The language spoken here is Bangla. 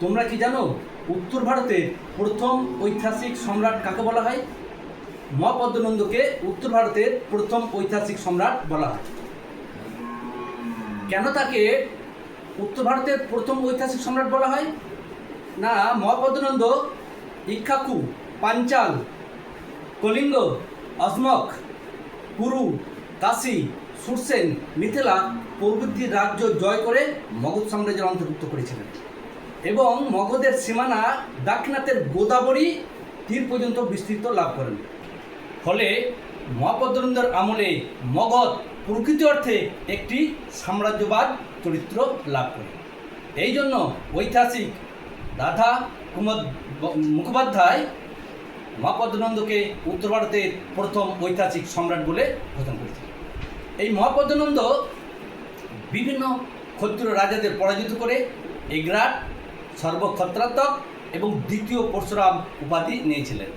তোমরা কি জানো উত্তর ভারতের প্রথম ঐতিহাসিক সম্রাট কাকে বলা হয়? মহাপদ্মনন্দকে উত্তর ভারতের প্রথম ঐতিহাসিক সম্রাট বলা হয়। কেন তাকে উত্তর ভারতের প্রথম ঐতিহাসিক সম্রাট বলা হয়? না, মহাপদ্মনন্দ, ইক্ষাকু, পাঞ্চাল, কলিঙ্গ অজমক কুরু, কাশী, সুরসেন, মিথিলা প্রভৃতি রাজ্য জয় করে মগধ সাম্রাজ্যের অন্তর্ভুক্ত করেছিলেন। এবং মগধের সীমানা দাক্ষিণাত্যের গোদাবরী তীর পর্যন্ত বিস্তৃত লাভ করেন। ফলে মহাপদ্মনন্দর আমলে মগধ প্রকৃতি অর্থে একটি সাম্রাজ্যবাদ চরিত্র লাভ করে। এই জন্য ঐতিহাসিক রাধা কুমদ মুখোপাধ্যায় মহাপদ্মনন্দকে উত্তর ভারতের প্রথম ঐতিহাসিক সম্রাট বলে ঘোষণা করেছে এই মহাপদ্মনন্দ বিভিন্ন ক্ষত্রিয় রাজাদের পরাজিত করে এগরাট সর্বক্ষত্রাত্মক এবং দ্বিতীয় পরশুরাম উপাধি নিয়েছিলেন।